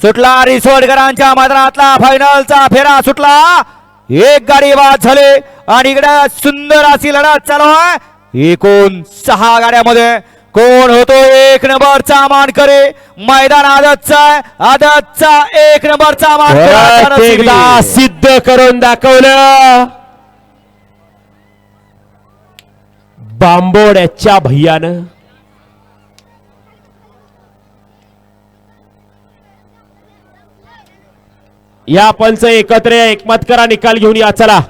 सुटला रिसोडकरांच्या मैदानातला फायनलचा फेरा सुटला. एक गाडी बाद झाली आणि इकडे सुंदर अशी लढत चालू आहे. एकूण सहा गाड्यामध्ये कोण होतो एक नंबरचा मानकरी? मैदान आदतचा. आदतचा एक नंबरचा आता एकदा. सिद्ध करून दाखवलं. बांबोड्याच्या भैयानं या पंच एकत्र या, एकमत करा निकाल घेऊन या चला.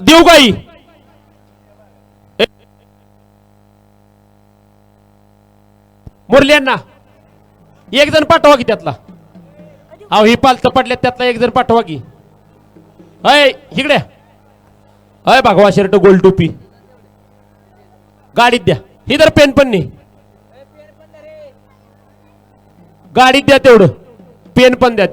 देऊ काही मुरल्यांना एक जण पाठवा की त्यातला. अहो ही पालत पडल्यात त्यातला एक जण पाठवा की. अय इकडे. अय भागवा शर्ट गोल टोपी. गाडीत द्या. इधर पेन पण नाही. गाडीत द्या तेवढं. पेन पण द्या.